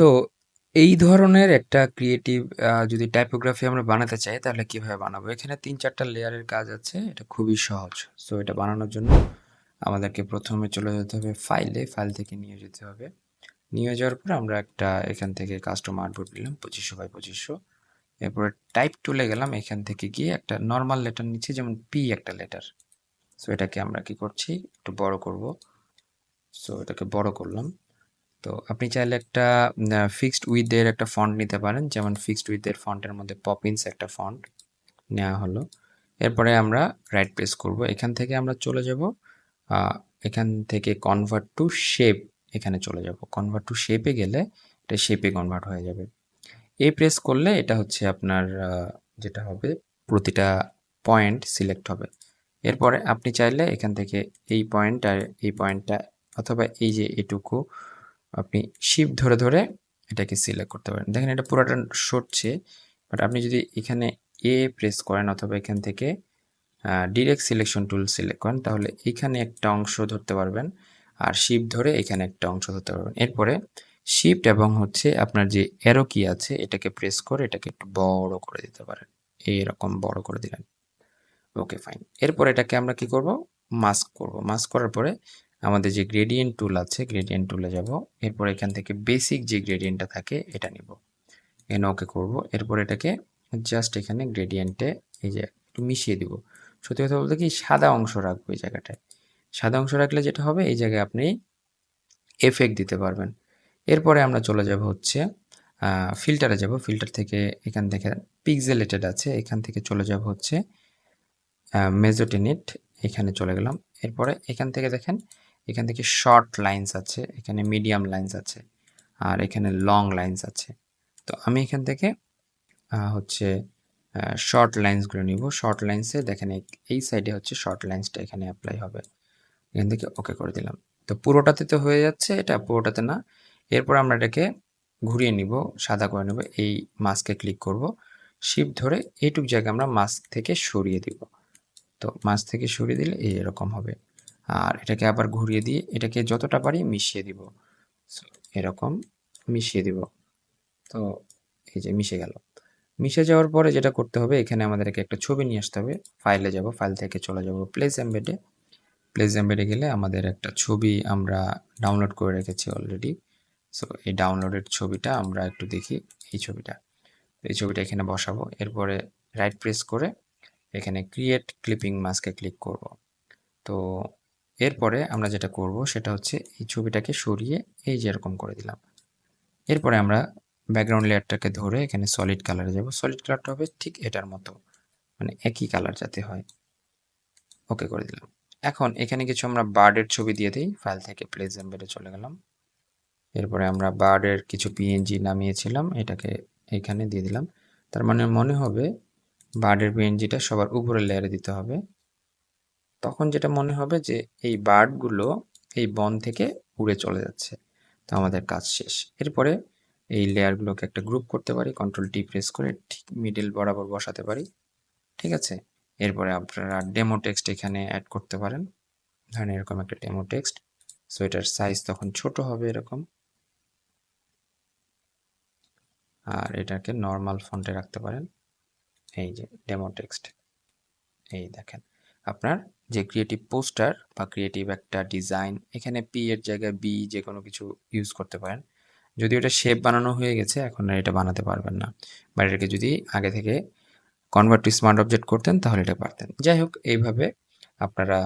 So এই ধরনের একটা ক্রিয়েটিভ যদি টাইপোগ্রাফি আমরা বানাতে চাই, তাহলে কীভাবে বানাবো? এখানে তিন চারটা লেয়ারের কাজ আছে, এটা খুবই সহজ। সো এটা বানানোর জন্য আমাদেরকে প্রথমে চলে যেতে হবে ফাইলে ফাইল থেকে নিয়ে যেতে হবে। নিয়ে যাওয়ার পর আমরা একটা, এখান থেকে কাস্টম আর্টবোর্ড নিলাম পঁচিশশো বাই পঁচিশশো। এরপরে টাইপ টুলে গেলাম, এখান থেকে গিয়ে একটা নর্মাল লেটার নিচ্ছি, যেমন পি একটা লেটার সো এটাকে আমরা কি করছি? একটু বড় করব। সো এটাকে বড় করলাম। তো আপনি চাইলে একটা ফিক্সড উইথের একটা ফন্ট নিতে পারেন। যেমন ফিক্সড উইথের ফন্টের মধ্যে পপিন্স একটা ফন্ট নেওয়া হলো। এরপরে আমরা রাইট প্রেস করব। এখান থেকে আমরা চলে যাব এখান থেকে কনভার্ট টু শেপ এখানে চলে যাব। কনভার্ট টু শেপে গেলে এটা শেপে কনভার্ট হয়ে যাবে। এই প্রেস করলে এটা হচ্ছে আপনার যেটা হবে, প্রতিটা পয়েন্ট সিলেক্ট হবে। এরপরে আপনি চাইলে এখান থেকে এই পয়েন্ট আর এই পয়েন্টটা অথবা এই যে এটুকু আপনি শিপ ধরে ধরে এটাকে সিলেক্ট করতে পারেন। দেখেন এটা পুরোটা সরছে বাট আপনি যদি এখানে এ প্রেস করেন অথবা এখান থেকে ডিরেক্ট সিলেকশন টুল সিলেক্ট করেন, তাহলে এখানে একটা অংশ ধরতে পারবেন আর শিপ ধরে এখানে একটা অংশ ধরতে পারবেন। এরপরে শিফট এবং হচ্ছে আপনার যে অ্যারো কি আছে, এটাকে প্রেস করে এটাকে একটু বড় করে দিতে পারেন। এইরকম বড় করে দিলেন। ওকে ফাইন এরপর এটাকে আমরা কি করব? মাস্ক করব। মাস্ক করার পরে আমাদের যে গ্রেডিয়েন্ট টুল আছে গ্রেডিয়েন্ট টুলে যাব। এরপর এখান থেকে বেসিক যে গ্রেডিয়েন্টটা থাকে, এটা নিব। এখানে ওকে করব। এরপর এটাকে জাস্ট এখানে গ্রেডিয়েন্টে এই যে একটু মিশিয়ে দিব। সত্যি কথা বলতে কি, সাদা অংশ রাখব এই জায়গাটায়। সাদা অংশ রাখলে যেটা হবে, এই জায়গায় আপনি এফেক্ট দিতে পারবেন। এরপরে আমরা চলে যাব হচ্ছে ফিল্টারে যাব। ফিল্টার থেকে এখান থেকে পিক্সেলেটেড আছে। এখান থেকে চলে যাব হচ্ছে মেজোটেনিট এখানে চলে গেলাম। এরপরে এখান থেকে দেখেন এখান থেকে শর্ট লাইন্স আছে, এখানে মিডিয়াম লাইন্স আছে, আর এখানে লং লাইন্স আছে। তো আমি এখান থেকে হচ্ছে শর্ট লাইন্সগুলো নিব। শর্ট লাইন্সে দেখেন, এই সাইডে হচ্ছে শর্ট লাইন্সটা এখানে অ্যাপ্লাই হবে। এখান থেকে ওকে করে দিলাম। তো পুরোটাতে তো হয়ে যাচ্ছে এটা, পুরোটাতে না। এরপর আমরা এটাকে ঘুরিয়ে নিব, সাদা করে নেব, এই মাস্কে ক্লিক করব। শিপ ধরে এইটুক জায়গায় আমরা মাস্ক থেকে সরিয়ে দিব। তো মাস্ক থেকে সরিয়ে দিলে এই এরকম হবে। আর এটাকে আবার ঘুরিয়ে দিয়ে এটাকে যতটা পারি মিশিয়ে দিব। এরকম মিশিয়ে দিব। তো এই যে মিশে গেল। মিশে যাওয়ার পরে যেটা করতে হবে, এখানে আমাদেরকে একটা ছবি নিয়ে আসতে হবে। ফাইলে যাব ফাইল থেকে চলে যাব প্লেস এমবেডে প্লেস এমবেডে গেলে আমাদের একটা ছবি আমরা ডাউনলোড করে রেখেছি অলরেডি সো এই ডাউনলোডের ছবিটা আমরা একটু দেখি এই ছবিটা। এই ছবিটা এখানে বসাবো। এরপরে রাইট প্রেস করে এখানে ক্রিয়েট ক্লিপিং মাস্কে ক্লিক করব। তো এরপরে আমরা যেটা করব সেটা হচ্ছে এই ছবিটাকে সরিয়ে এই যে এরকম করে দিলাম। এরপরে আমরা ব্যাকগ্রাউন্ড লেয়ারটাকে ধরে এখানে সলিড কালারে যাব। সলিড কালারটা হবে ঠিক এটার মতো মানে একই কালার যাতে হয়। ওকে করে দিলাম। এখন এখানে কিছু আমরা বার্ডের ছবি দিয়ে দিই। ফাইল থেকে প্লেস এমবেডে চলে গেলাম। এরপরে আমরা বার্ডের কিছু পিএনজি নামিয়েছিলাম, এটাকে এখানে দিয়ে দিলাম। তার মানে মনে হবে বার্ডের পিএনজিটা সবার উপরে লেয়ারে দিতে হবে। তখন যেটা মনে হবে যে এই বার্ডগুলো এই বন থেকে উড়ে চলে যাচ্ছে। তো আমাদের কাজ শেষ। এরপরে এই লেয়ারগুলোকে একটা গ্রুপ করতে পারি কন্ট্রোল টি প্রেস করে ঠিক মিডিল বরাবর বসাতে পারি। ঠিক আছে? এরপরে আপনারা ডেমো টেক্সট এখানে অ্যাড করতে পারেন। ধরেন এরকম একটা ডেমো টেক্সট সো এটার সাইজ তখন ছোট হবে এরকম। আর এটাকে নর্মাল ফন্টে রাখতে পারেন। এই যে ডেমো টেক্সট এই দেখেন। আপনার যে ক্রিয়েটিভ পোস্টার বা ক্রিয়েটিভ একটা ডিজাইন এখানে পি এর জায়গায় বি যে কোনো কিছু ইউজ করতে পারেন। যদি ওটা শেপ বানানো হয়ে গেছে, এখন আর এটা বানাতে পারবেন না। বা এটাকে যদি আগে থেকে কনভার্ট টু স্মার্ট অবজেক্ট করতেন, তাহলে এটা পারতেন। যাই হোক, এইভাবে আপনারা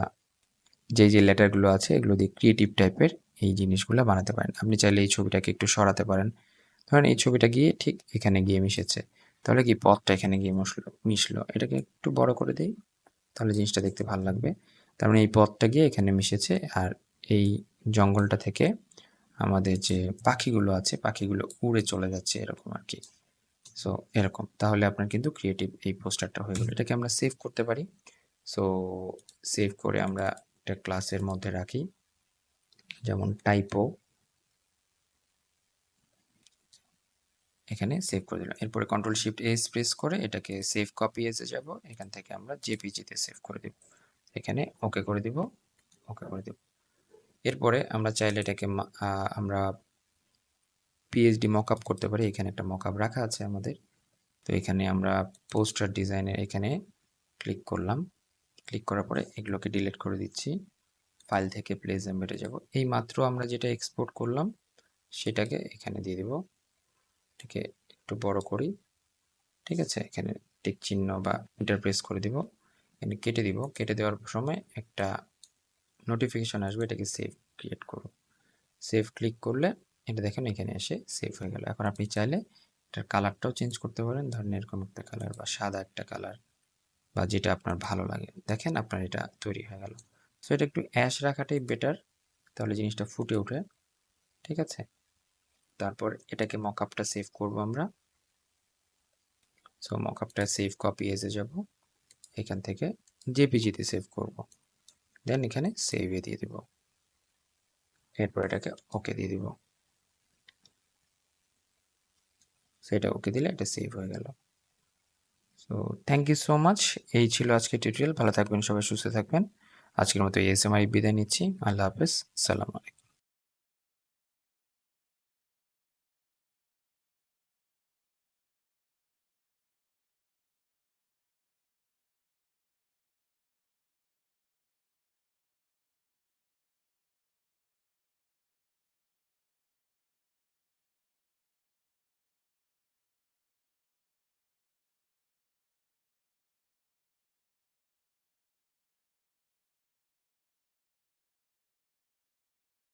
যে যে লেটারগুলো আছে, এগুলো দিয়ে ক্রিয়েটিভ টাইপের এই জিনিসগুলো বানাতে পারেন। আপনি চাইলে এই ছবিটাকে একটু সরাতে পারেন। ধরেন এই ছবিটা গিয়ে ঠিক এখানে গিয়ে মিশেছে। তাহলে কি পথটা এখানে গিয়ে মশলো, মিশলো? এটাকে একটু বড় করে দিই। তাহলে জিনিসটা দেখতে ভালো লাগবে। তার মানে এই পথটা গিয়ে এখানে মিশেছে আর এই জঙ্গলটা থেকে আমাদের যে পাখিগুলো আছে, পাখিগুলো উড়ে চলে যাচ্ছে এরকম আর কি। সো এরকম। তাহলে আপনার কিন্তু ক্রিয়েটিভ এই পোস্টারটা হয়ে গেল। এটাকে আমরা সেভ করতে পারি। সো সেভ করে আমরা একটা ক্লাসের মধ্যে রাখি। যেমন টাইপো এখানে সেভ করে দিলাম। এরপরে কন্ট্রোল শিফট এস প্রেস করে এটাকে সেভ কপি এসে যাব। এখান থেকে আমরা জেপিজিতে সেভ করে দেব। এখানে ওকে করে দিব ওকে করে দেব। এরপরে আমরা চাইলে এটাকে আমরা পিএইচডি মকআপ করতে পারি। এখানে একটা মকআপ রাখা আছে আমাদের। তো এখানে আমরা পোস্টার ডিজাইনের এখানে ক্লিক করলাম। ক্লিক করার পরে এগুলোকে ডিলিট করে দিচ্ছি। ফাইল থেকে প্লেস এমবেডে যাব। এই মাত্র আমরা যেটা এক্সপোর্ট করলাম, সেটাকে এখানে দিয়ে দেব। এটাকে একটু বড় করি। ঠিক আছে? এখানে টিক চিহ্ন বা ইন্টারপ্রেস করে দিব। এখানে কেটে দিব। কেটে দেওয়ার সময় একটা নোটিফিকেশন আসবে। এটাকে সেভ ক্রিয়েট করুন সেভ ক্লিক করলে এটা দেখেন এখানে এসে সেভ হয়ে গেল। এখন আপনি চাইলে এটার কালারটাও চেঞ্জ করতে পারেন। ধরেন এরকম একটা কালার বা সাদা একটা কালার বা যেটা আপনার ভালো লাগে। দেখেন আপনার এটা তৈরি হয়ে গেল। সো এটা একটু অ্যাশ রাখাটাই বেটার তাহলে জিনিসটা ফুটে ওঠে। ঠিক আছে? তারপর এটাকে মকআপটা সেভ করব আমরা। সো মকআপটা সেভ কপি এসে যাব, এখান থেকে জেপিজিতে সেভ করব। দেন এখানে সেভে দিয়ে দিব। এরপর এটাকে ওকে দিয়ে দিব। সেটা ওকে দিলে এটা সেভ হয়ে গেল। So thank you so much এই ছিল আজকে টিউটোরিয়াল ভালো থাকবেন, সবাই সুস্থ থাকবেন। আজকের মতো এস এম আই বিদায় নিচ্ছি। আল্লাহ হাফেজ। সালাম আলাইকুম।